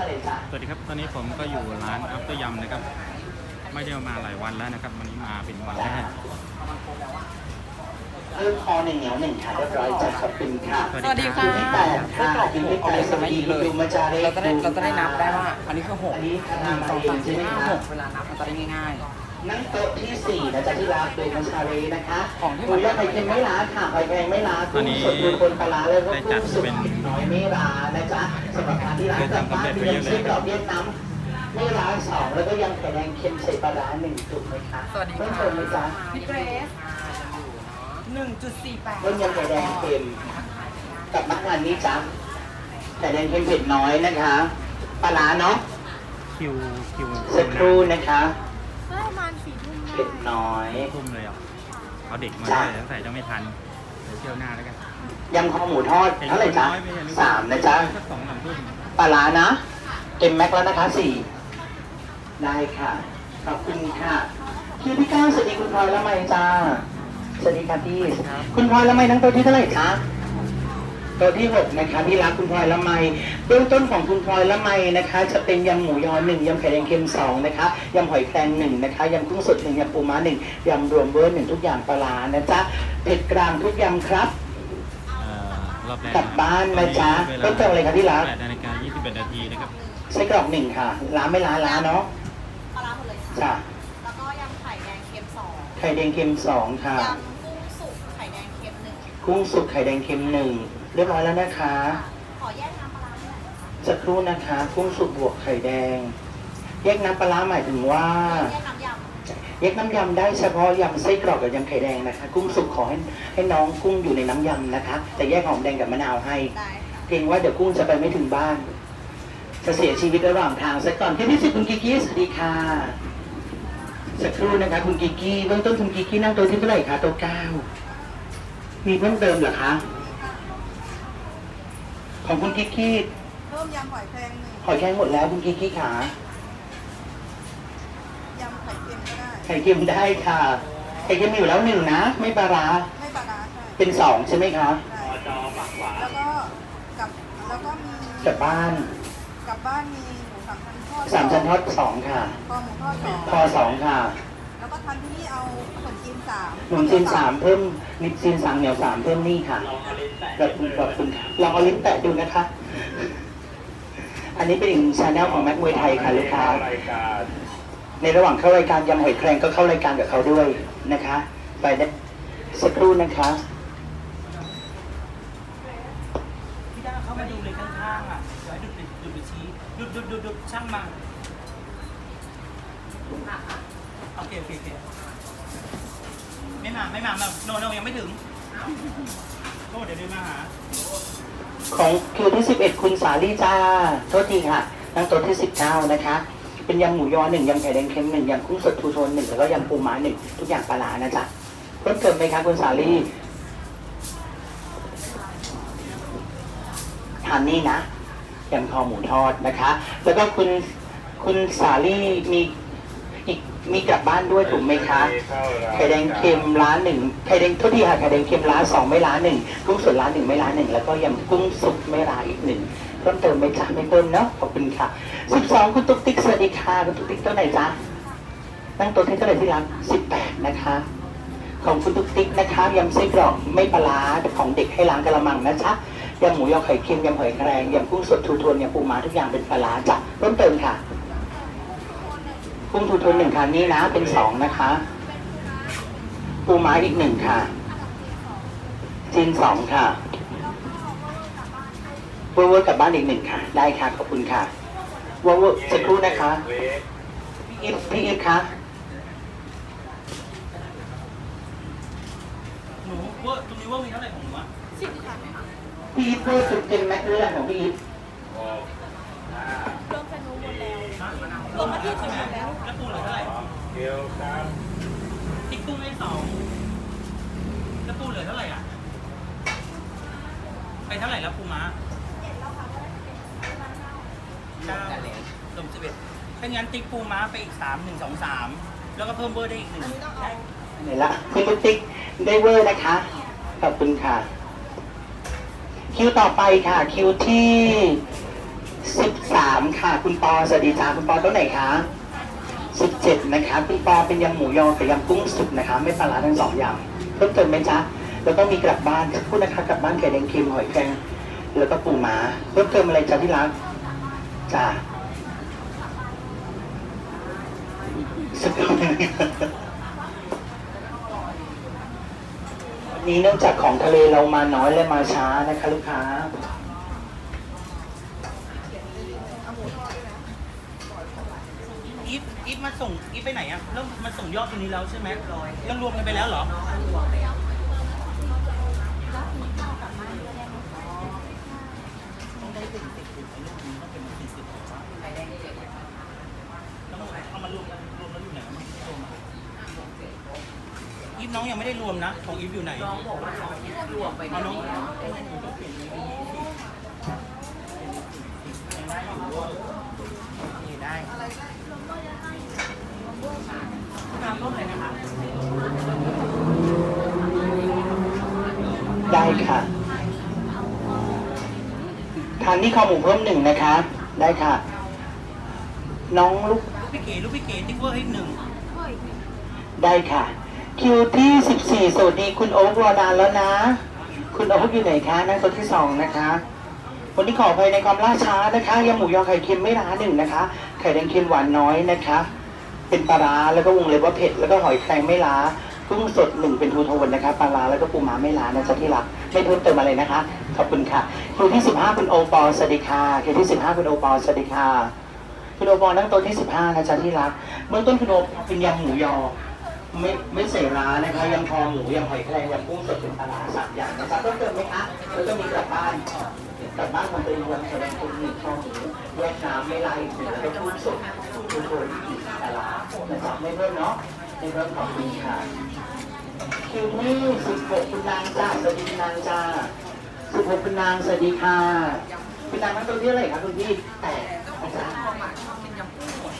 มาเลยจ้ะสวัสดีครับ ตอนนี้ผมก็อยู่ร้านอัพเตอร์ยำนะครับ ไม่ได้มาหลายวันแล้วนะครับ วันนี้มาเป็นวันแรกเพิ่มคอหนึ่งเหนียวหนึ่งค่ะเรียบร้อยจ้ะขอบคุณค่ะสวัสสวัสดีดีครัค่ะบที่แปดค่ะที่ที่แปดสวัสดีคุณดูมาจาเรเราจะได้เราจะได้นับได้ว่า อันนี้คือหกอันหนี้นึ่งทำสองเอสางมใช่สี่ไหมห้าคะหกเวลานับมันจะได้ง่าย นั่งโต๊ะที่สี่นะจ๊ะที่รักโดยมาชาเรนะคะของที่หมูยอไข่เค็มไม่ล้าค่ะหอยแครงไม่ล้าตอนนี้กุ้งสดคือคนปลาร้าแล้วก็ได้จักุ้ดงสุกเป็นน้อยไม่ล้านะจ๊ะสำหรับทานที่ร้านกลับบ้านมีน้ำซุปดอกเบี้ยน้ำไม่ล้าสองแล้วก็ยำไข่แดงเค็มใส่ปลาร้าหนึ่งจุกไหมคะๆสวัสดีเพิ่มค่ะเติมไหมจ๊ะพี่เกรซหนึ่งจุดสี่แปดต้มยำไข่แดงเค็มกับมะขามนี้จ้ะไข่แดงเค็มเผ็ดน้อยนะคะ ปลาร้าเนาะคิวคิวสักครู่นะคะประมาณสี่ทุ่มได้ เผ็ดน้อย ทุ่มเลยอะเอาเด็กมาจ้ะด้วยแล้วใส่จะไม่ทันเดี๋ยวเที่ยวหน้าแล้วกันยำคอหมูทอดเท่าไหร่จ๊ะน้อยไม่ใช่นึกว่สามนะจ๊ะสักสองสามทุ่มปลาร้านะเต็มแม็กแล้วนะคะสี่ได้ค่ะ ขอบคุณค่ะคิวที่เก้าสวัสดีคุณพลอยละไมจ้าสวัสดีค่ะพี่ คุณพลอยละไมนั่งโต๊ะที่เท่าไหร่คะโต๊ะที่หกนะคะที่รักคุณพลอยละไมเบื้องต้นของคุณพลอยละไมนะคะ จะเป็นยำหมูยอหนึ่งยำไข่แดงเค็มสองนะคะยำหอยแครงหนึ่งนะคะยำกุ้งสดหนึ่งยำปูม้าหนึ่งยำรวมเบอร์หนึ่งทุกอย่างปลาร้านะจ๊ะเผ็ดกลางทุกยำครับเอ่อรอบแรกกลับบ้านนะจ๊ะตอนนี้ต้องเติมอะไรครับที่รักแปดนาฬิกายี่สิบเอ็ดนาทีนะครับ ไส้กรอกหนึ่งค่ะ ร้านไม่ร้านร้านเนาะปลาร้าหมดเลยค่ะ จ้ะแล้วก็ยำไข่แดงเค็มสองไข่แดงเค็มสองค่ะ ยำกุ้งสุกไข่แดงเค็มหนึ่ง กุ้งสุกไข่แดงเค็มหนึ่ง เรียบร้อยแล้วนะคะ ขอแยกน้ำปลาร้าด้วยนะคะสักครู่นะคะกุ้งสุกบวกไข่แดง แยกน้ำปลาร้าหมายถึงว่า แยกน้ำยแยกน้ำยำได้เฉพาะยำไส้กรอกกับยำไข่แดงนะคะ กุ้งสุกขอให้ให้น้องกุ้งอยู่ในน้ำยำนะคะ แต่แยกหอมแดงกับมะนาวให้ำได้ค่ะเกรงว่าเดี๋ยวกุ้งจะไปไม่ถึงบ้าน จะเสียชีวิตระหว่างทางสักก่อนที่ที่สิบคุณกิกกี้สวัสดีค่ะ สักครู่นะคะ คุณกิกกี้เบื้องต้นคุณกิกกี้นั่งโต๊ะที่เท่าไหร่คะโต๊ะเก้ามีเพิ่มเติมเหรอคะ ของคุณกิกกี้เพิ่มยำหอยแครงหนึ่งหอยแครงหมดแล้วคุณกิกกี้ขายำไข่เค็มก็ได้ ไข่เค็มได้ค่ะ ไข่เค็มมีอยู่แล้วหนึ่งนะ ไม่ปลาร้าไม่ปลาร้าใช่เป็นสองใช่ไหมคะได้แล้วก็กับแล้วก็มีกลับบ้าน กลับบ้านมีหมูสามชั้นทอดสามชั้นทอดสองค่ะ คอหมูทอดสอง พอสองค่ะแล้ว ก็ทานที่นี่เอาขนมจีนสามหนมจีนสามเพิ่มนิดจีนสามเหนียวสามเพิ่มนี่ค่ะขอบคุณขอบคุณค่ะลองเอาลิ้นแตะดูนะคะ อันนี้เป็นอีกชาแนลของแม็กมวยไทยค่ะลูกค้าในระหว่างเข้ารายการยำหอยแครงก็เข้ารายการกับเขาด้วยนะคะ ไปได้สักครู่นะคะพี่ด้าเข้ามาดูเลยข้างๆอะเดี๋ยวให้ดุดดุดดุดชี้ดุดดุดดุดดุดช่างมา โอเคโอเคโอเคไม่มาไม่มามาโนโนยังไม่ถึงโนเดี๋ยวเดินมาหาของคิวที่ 11 คุณสาลีจ้า โทษทีค่ะนั่งโต๊ะที่ 19 นะคะ เป็นยำหมูยอหนึ่งยำไข่แดงเค็มหนึ่งยำกุ้งสดทูโทนหนึ่งแล้วก็ยำปูม้าหนึ่งทุกอย่างปลาร้านะจ๊ะเพิ่มเติมไหมคะคุณสาลีทานนี่นะยำคอหมูทอดนะคะ แล้วก็คุณคุณสาลีมี มีกลับบ้านด้วยถูกไหมคะไข่แดงเค็มร้านหนึ่งไข่แดงโทษทีค่ะไข่แดงเค็มร้านสองไม่ร้านหนึ่งกุ้งสดร้านหนึ่งไม่ร้านหนึ่งแล้วก็ยำกุ้งสุกไม่ร้านอีกหนึ่งเพิ่มเติมไหมจ๊ะไม่เพิ่มเนาะขอบคุณค่ะสิบสองคุณตุ๊กติ๊กสวัสดีค่ะคุณตุ๊กติ๊กตัวไหนจ๊ะนั่งตัวที่เท่าไหร่ที่ร้านสิบแปดนะคะของคุณตุ๊กติ๊กนะคะยำไส้กรอกไม่ปลาร้าของเด็กให้ล้างกระมังนะจ๊ะยำหมูยอไข่เค็มยำหอยแครงยำกุ้งสดทูโทนยำปูม้าทุกอย่างเป็นปลาร้าจ้ะเพิ่มเติมค่ะ กุ้งทูโทนหนึ่งคันนี้นะ เป็นสองนะคะปูม้าอีกหนึ่งค่ะจีนสองค่ะเวอร์เวอร์กลับบ้านอีกหนึ่งค่ะ ได้ค่ะขอบคุณค่ะเวอร์เวอร์สักครู่นะคะพี่อิฟพี่อิฟคะหนูเวอร์ตรงนี้เวอร์มีเท่าไหร่ของหนูอะสิบค่ะพี่อิฟเวอร์จุดเต็มแม็กเรื่องของพี่อิฟรวมกันนูหมดแล้วฮะรวมมาที่ใช่ไหมหมดแล้ว ร่ติ๊กกุ้งได้สองแล้วปูเหลือเท่าไหร่อะ ไปเท่าไหร่แล้วปูม้าเก้ารวมสิบเอ็ดถ้างั้นติ๊กปูม้าไปอีกสามหนึ่งสองสามแล้วก็เพิ่มเบอร์ได้อีกหนึ่งได้ไหนละคุณตุ๊กติ๊กได้เวอร์นะคะ ขอบคุณค่ะ คิวต่อไปค่ะ คิวที่สิบสามค่ะ คุณปอสวัสดีจ้าคุณปอตัวไหนคะ สิบเจ็ดนะคะคุณปอเป็นยำหมูยอกับยำกุ้งสุกนะคะไม่ปลาร้าทั้งสองอย่างเพิ่มเติมไหมจ๊ะแล้วก็มีกลับบ้านพูดนะคะกลับบ้านไข่แดงเค็มหอยแครงแล้วก็ปูม้าเพิ่มเติมอะไรจ้าที่รักจ้าสักครู่วันนี้เนื่องจากของทะเลเรามาน้อยและมาช้านะคะลูกค้า อีฟอีฟ มาส่งอีฟไปไหนอะเริ่มมาส่งยอดตรงนี้แล้วใช่ไหมยังรวมกันไปแล้วเหรอเอามารวมกันรวมแล้วอยู่ไหนวะรวมอะอีฟน้องยังไม่ได้รวมนะ ของอีฟอยู่ไหน น้องบอกว่าน้องรวมไปน้องนี่ได้น้ำต้มไหนนะคะ ได้ ค่ะ ทานนี่คอหมูเพิ่มหนึ่งนะคะได้ค่ะ น้องลูกลูกพี่เก๋ลูกพี่เก๋ติ๊กเวอร์ให้หนึ่งได้ค่ะ คิวที่สิบสี่สวัสดีคุณโอ๊ครอนานแล้วนะ คุณโอ๊คอยู่ไหนคะนั่งโต๊ะที่สองนะคะวันนี้ขออภัยในความล่าช้านะคะยำหมูยอไข่เค็มไม่ร้าหนึ่งนะคะ ไข่แดงเค็มหวานน้อยนะคะ เป็นปลาร้าแล้วก็วงเล็บว่าเผ็ดแล้วก็หอยแครงไม่ล้า กุ้งสดหนึ่งเป็นทูโทนนะคะปลาร้าแล้วก็ปูม้าไม่ล้านะจ๊ะที่รักไม่เพิ่มเติมอะไรนะคะ ขอบคุณค่ะคิวที่สิบห้าคุณโอปอลสวัสดีค่ะคิวที่สิบห้าคุณโอปอลสวัสดีค่ะคุณโอปอลนั่งโต๊ะที่สิบห้านะจ๊ะที่รักเบื้องต้นคุณโอปอเป็นยำหมูยอไม่ไม่ใส่ร้านะคะยำคอหมูยำหอยแครงยำกุ้งสดเป็นปลาร้าสามอย่างนะจ๊ะเพิ่มเติมไหมคะแล้วก็มีกลับบ้านกลับบ้านของตัวเองวันแสดงคุณหนึ่งคอหมูแยกน้ำไม่ไล่แล้วก็กุ้งสดกุ้งโทนอีกปลาร้านะจ๊ะไม่เพิ่มเนาะ ไม่เพิ่มขอบคุณค่ะคิวนี่สิบหกคุณนางจ้าสวัสดีคุณนางจ้าสิบหกคุณนางสวัสดีค่ะคุณนางนั่งต๊ะที่อะไรคะคุณพี่แปดนะจ๊ะ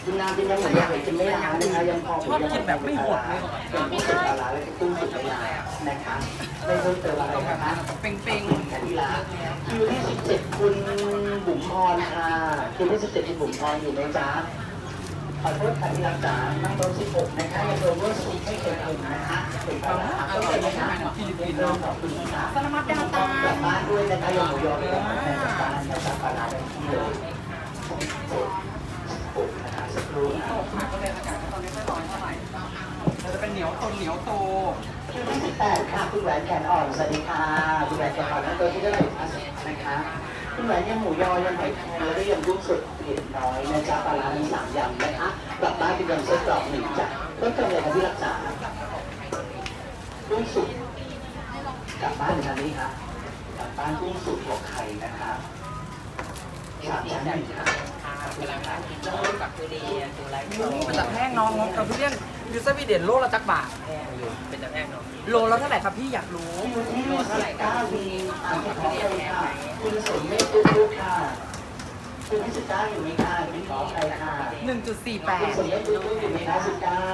กินน้ำกินน้ำหมูยอกินไม่ล้านะคะยังพอชอบกินแบบไม่หดเลยยังไม่สุดปลาและกุ้งสุดปลานะคะไม่เพิ่มเติมอะไรนะคะเป่งเป่งแค่นี้ละคิวที่17คุณบุ๋มพรค่ะคิวที่17คุณบุ๋มพรอยู่ไหมจ๊ะ ขอโทษค่ะที่รักจ๋านั่งโต๊ะ16นะคะยังโดนว่าสุดไม่เคยกินนะคะเป็นปลาร้าอร่อยนะคะฟิลิปปินส์ขอบคุณค่ะสลามัดดาวตาลับบ้านด้วยนะคะยังหมูยอด้วยนะคะกลับบ้านนะคะปลาร้าได้ที่เลยนะคะสักครู่นะจะเป็นเหนียวตนเหนียวโตคิวที่สิบแปดค่ะคุณแหวนแขนอ่อนสวัสดีค่ะคุณแหวนแขนอ่อนนั่นตัวที่เท่าไหร่คะ นะคะคุณแหวนยำหมูยอยำหอยแครงแล้วก็ยำกุ้งสดเผ็ดน้อยนะจ๊ะปลาร้ามีสามยำนะคะกลับบ้านเป็นยำเส้นกรอบหนึ่งจ้ะเพิ่มเติมอะไรคะที่รักษากุ้งสุกกลับบ้านทันนี้ค่ะกลับบ้านกุ้งสุกหัวไข่นะคะสามชั้นหนึ่งค่ะมันจะแพงน้องงกับทุเรียนยูสวีเดนโลละจักบาทเป็นจะแพงเนาะโลละเท่าไหร่ครับพี่อยากรู้คิวที่สิบเก้ามีอ่านขอเลยค่ะ คุณสมเมธตุ๊กตุ๊กค่ะคุณที่สิบเก้าอยู่ไหมคะเป็นขอใครค่ะ1.48คุณสมเมธตุ๊กตุ๊กอยู่ไหมคะสิบเก้า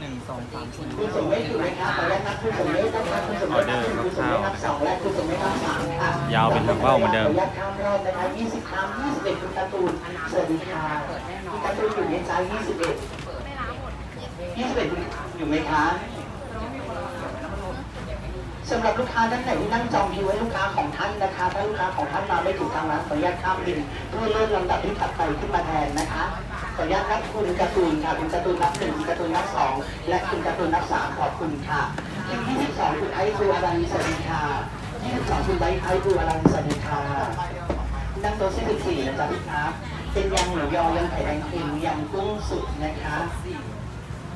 หนึ่งสองสามสี่คุณสมเมธอยู่ไหมคะขออนุญาตนับคุณสมเมธนะคะคุณสมเมธนับหนึ่งคุณสมเมธนับสองและคุณสมเมธนับสามค่ะยาวเป็นทางว่าวเหมือนเดิมขออนุญาตข้ามรอบนะคะยี่สิบครั้งยี่สิบเอ็ดคุณการ์ตูนสวัสดีค่ะคุณการ์ตูนอยู่ไหมจ๊ะยี่สิบเอ็ดยี่สิบเอ็ดอยู่ไหมคะ สำหรับลูกค้าท่านไหนที่นั่งจองคิวให้ลูกค้าของท่านนะคะ ถ้าลูกค้าของท่านมาไม่ถูกทางร้านขออนุญาตข้ามบินเพื่อเลื่อนลำดับที่ถัดไปขึ้นมาแทนนะคะขออนุญาตนับคุณการ์ตูนค่ะคุณการ์ตูนนับหนึ่งคุณการ์ตูนนับสองและคุณการ์ตูนนับสามขอบคุณค่ะคิวที่สิบสองคุณไอซ์บูอารันสวัสดีค่ะที่สิบสองคุณไบไอซ์บูอารันสวัสดีค่ะนั่งโต๊ะที่สิบสี่นะจ๊ะพี่คะเป็นยำหมูยอยำไข่แดงเค็มยำกุ้งสุกนะคะ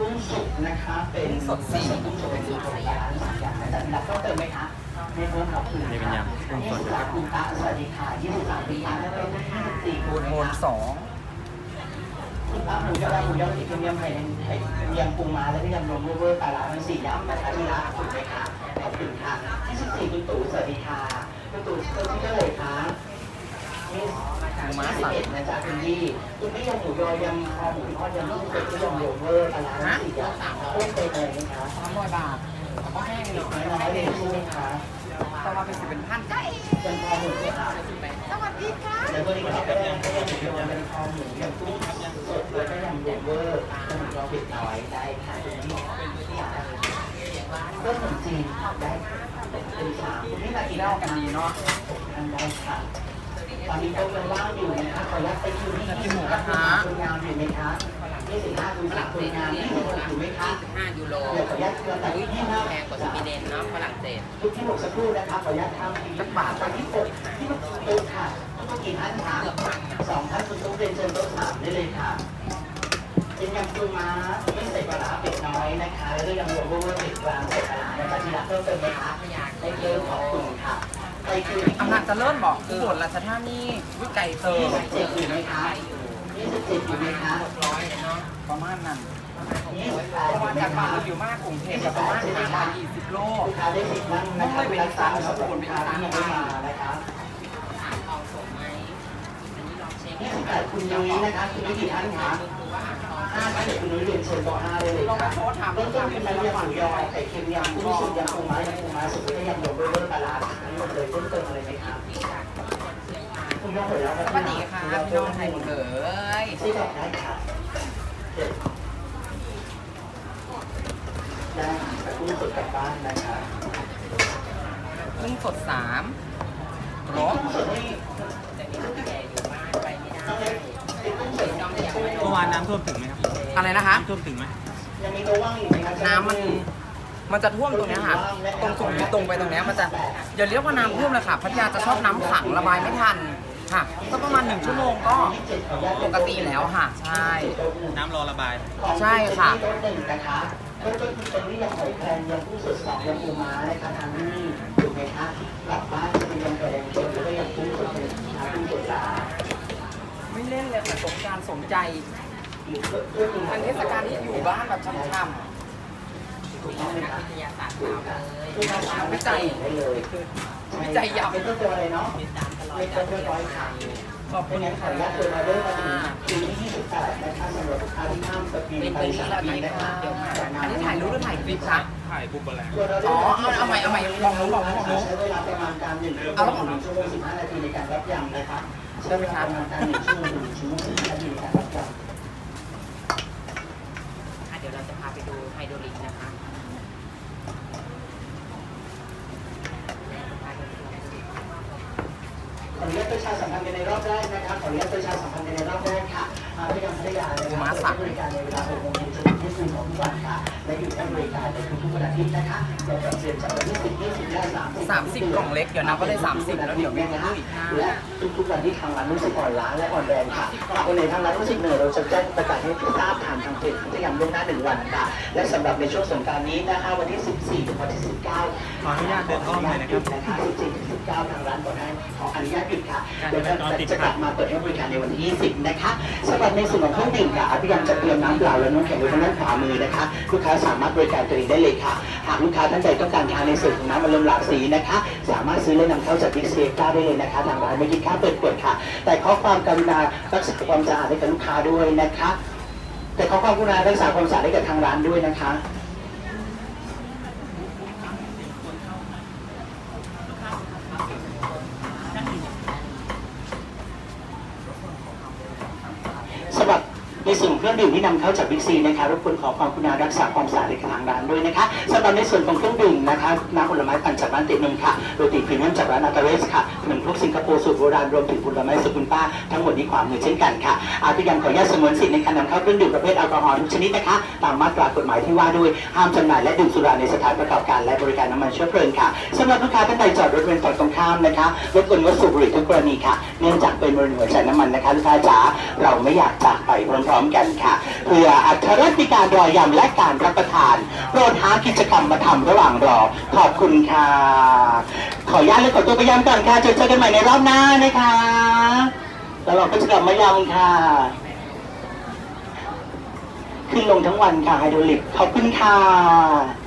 กุ้งสุกนะคะ เป็นสดสี่กุ้งสดเป็นของร้านสามอย่างนะจ๊ะรับเพิ่มเติมไหมคะไม่เพิ่มขอบคุณนี่เป็นยำกุ้งสดนะครับคุณตาสวัสดีค่ะ23ปีค่ะแล้วเป็น24โอนโอนสองคุณตาหมูยอหมูยอที่เป็นยำไข่ไข่ยำปูม้าแล้วก็ยำรวมเวอร์ปลาร้าทั้งสี่ยำนะคะที่ร้านถูกไหมคะขอบคุณค่ะ24คุณตู่สวัสดีค่ะคุณตู่เพิ่มที่เท่าไหร่คะนี่ หมูม้าสิบเอ็ดนะจ๊ะคุณยี่คุณไม่ยำหมูยอยำคอหมูทอดยำกุ้งสดที่ยำรวมเวอร์ปลาร้าทั้งสี่ยำเพิ่มเติมอะไรไหมคะสามร้อยบาทแต่ก็แห้งเด็เนาะกน้อยเลยใช่ไหมคะแต่ว่าเป็นสิบเป็นพันยำคอหมูสวัสดีค่ะแล้วก็นี่ก็เป็นจะเป็นคอหมูยำกุ้งสดแล้วก็ยำรวมเวอร์ขนมเราเผ็ดน้อยได้ค่ะตรงนี้ที่ก็ขนมจีนได้เป็นสามคุณนี่มากินเหล้ากันดีเนาะทานได้ค่ะ ตอนนี้โต๊ะยังว่างอยู่นะคะขออนุญาตไปคิวที่ยี่สิบห้าคนงานอยู่ไหมคะยี่สิบห้าคุณสามคนงานยี่สิบหกอยู่ไหมคะ25ยูโรเดี๋ยวขออนุญาตเตือนแต่ที่ยี่ห้าแพงกว่าสวีเดนเนาะฝรั่งเศสทุกที่หกสักครู่นะคะขออนุญาตทำสักบาทตอนที่หกที่มันตุ๊กค่ะต้องกี่ท่านคะสองท่านคุณตุ๊กเรียนเชิญโต๊ะสามได้เลยค่ะเป็นยำปูม้าไม่ใส่ปลาเป็ดน้อยนะคะ แล้วก็ยำรวมเวอร์เป็ดกลางใส่ปลาร้านะคะที่รักเพิ่มเติมไหมคะได้เพิ่มขอบคุณค่ะ อำนาจเจะเริ่มบอกคือบทราชธานีวิไก่เติมยี่สิบเจ็ดอยู่ไหมคะยี่สิบเจ็ดอยู่ไหมคะร้อยเนาะประมาณนั้นประอยู่ว่าไหมจากบ้านเราอยู่มากกรุงเทพกับประมาณห้าร้อยยี่สิบโลลูกค้าได้สิทธิ์นั่เวลาสามสำหรับลูกค้าที่ยังไม่มานะคะเอาส่งไหมอันนี้ลองเช็คยี่สิบแปดคุณนุ้นะคะคุณนุ้ยกี่ท่านคะ ห้าท่เดี๋ยวคุณนุ้ยเรียนเชิญโต๊ะห้าได้เลยลองค่ะโพสถามเริ่มต้นเป็นน้ำยำหมูยอไข่เค็มยำกุ้งสุกยำปูม้ายำปูม้าสุกก็ยำรวมเบอร์เบอร์ปลาร้าทั้งหมดเลยเพิ่มเติมอะไรไหมคะคุณน้องหมดแล้วสวัสดีค่ะพี่น้องไทยหมดเลยที่บอกได้ค่ะเด็ดได้แต่กุ้งสดกลับบ้านนะคะกุ้งสดสามรส กุ้งสดนี่ เมื่อวานน้ำท่วมถึงไหมครับอะไรนะคะ น้ำท่วมถึงไหมยังมีโต๊ะว่างอยู่ไหมคะน้ำมันมันจะท่วมตรงเนี้ยค่ะ ตรงสุดตรงไปตรงเนี้ยมันจะอย่าเรียกว่าน้ำท่วมเลยค่ะพัทยาจะชอบน้ำขังระบายไม่ทันค่ะก็ประมาณหนึ่งชั่วโมงก็ปกติแล้วค่ะ ใช่ น้ำรอระบาย ใช่ค่ะโต๊ะหนึ่งนะคะโต๊ะต้นเป็นนี่ยำหอยแครงยำกุ้งสดสองยำปูม้านะคะทานนี่ถูกไหมคะกลับบ้านจะเป็นยำไก่แดงสดแล้วก็ยำกุ้ง เล่นเลยค่ะสงกรารสมใจเป็นเทศกาลที่อยู่บ้านแบบช่ำถูกต้องไหมคะๆวิทยาศาสตร์ถูกค่ะคือภาษาวิจัยได้เลยวิจัยยำเป็นต้นตัวอะไรเนาะเป็นต้นตัวร้อยค่ะขอบเป็คุนณไงขอค่ะอนุญาตเปิดออเดอร์มาถึงคิวที่28นะคะสำหรับลูกค้าที่ข้ามสปีดไปสามปีนะคะอันนี้ถ่ายรูปหรือถ่ายคลิปคะถ่ายบุบแบลงอ๋อเอาเอาใหม่เอาใหม่มองนู้นมองนู้นมองนู้นใช้เวลาประมาณการหนึ่งชั่วโมงหนึ่งชั่วโมงสิบห้านาทีในการรับยำนะคะ ใช้เวลาประมาณการหนึ่งชั่วโมงหนึ่งชั่วโมงสิบห้านาทีในการรับยำอะเดี๋ยวเราจะพาไปดูไฮโดรลิกนะคะขออนุญาตประชาสัมพันธ์กันในรอบแรกนะครับ ขออนุญาตประชาสัมพันธ์กันในรอบแรกค่ะมาพยายามพัทยาเลยนะครับบริการในเวลา6โมงเย็นจนถึงเที่ยงคืนของทุกวันค่ะ และอยู่ให้บริการในทุกๆวันอาทิตย์นะคะเราจะเปลี่ยนจากวันที่10 20และ30สามสิบกล่องเล็กเดี๋ยวนับก็ได้สามสิบแล้วเดี๋ยวมีเงินด้วยอีกห้าและทุกๆวันที่ทางร้านรู้สึกอ่อนล้าและอ่อนแรงค่ะหากวันไหนทางร้านรู้สึกเหนื่อยเราจะแจ้งประกาศให้ทราบผ่านทางเพจพัทยามล่วงหน้าหนึ่งวันค่ะและสำหรับในช่วงสงกรารนี้นะคะวันที่14ถึงวันที่19ขออนุญาตเดินอ้อมหน่อยนะครับนะคะ14ถึง19ทางร้านก็ได้ขออนุญาตหยุดค่ะการเดี๋ยวจราจรติดขัจะดกลับมาเปิดให้บริการในวันที่20นะคะสำหรับในส่วนของเครื่องดื่มค่ะพยายามจะเตรียมน้ำเปล่าและน้ำแข็งไว้ทางด้านขวามือนะคะลูกค้าสามารถบริการตัวเองได้เลยค่ะ หากลูกค้าท่านใดต้องการทานในส่วนของน้ำมันลมหลากสีนะคะ สามารถซื้อและนำเข้าจากบิ๊กซีก้าได้เลยนะคะ ทางร้านไม่คิดค่าเปิดขวดค่ะ แต่ขอความกรุณารักษาความสะอาดให้กับลูกค้าด้วยนะคะ แต่ขอความกรุณารักษาความสะอาดให้กับทางร้านด้วยนะคะ สำหรับใน ส่วนเครื่องดื่มที่นำเข้าจากบิ๊กซีนะคะรบกวนขอความกรุณารักษาความสะอาดในทางร้านด้วยนะคะสำหรับในส่วนของเครื่องดื่มนะคะน้ำผลไม้ปั่นจากร้านติดนมค่ะโรตีพรีเมียมจากร้านอาตาเรสค่ะขนมครกสิงคโปร์สูตรโบราณรวมถึงผลไม้สุกุลป้าทั้งหมดนี้ขวามือเช่นกันค่ะอาพิยังขออนุญาตสงวนสิทธิ์ในการนำเข้าเครื่องดื่มประเภทแอลกอฮอล์ทุกชนิดนะคะ ตามมาตรากฎหมายที่ว่าด้วยห้ามจำหน่ายและดื่มสุราในสถานประกอบการและบริการน้ำมันเชื้อเพลิงค่ะสำหรับลูกค้าท่านใดจอดรถเว้นฝั่งตรงข้ามนะคะรบกวนงดสูบบุหรี่ทุกกรณีค่ะ เนื่องจากเป็นบริเวณหัวใจน้ำมันนะคะลูกค้าจ๋าเราไม่อยากจากไปพร้อมกันค่ะ เพื่ออัตรติการรอยำและการรับประทาน โปรดหากิจกรรมมาทำระหว่างรอ ขอบคุณค่ะ ขออนุญาตและขอตัวไปยำก่อนค่ะเจอเจอกันใหม่ในรอบหน้านะคะ แล้วเราก็จะกลับมายำค่ะ ขึ้นลงทั้งวันค่ะไฮโดรลิกขอบคุณค่ะ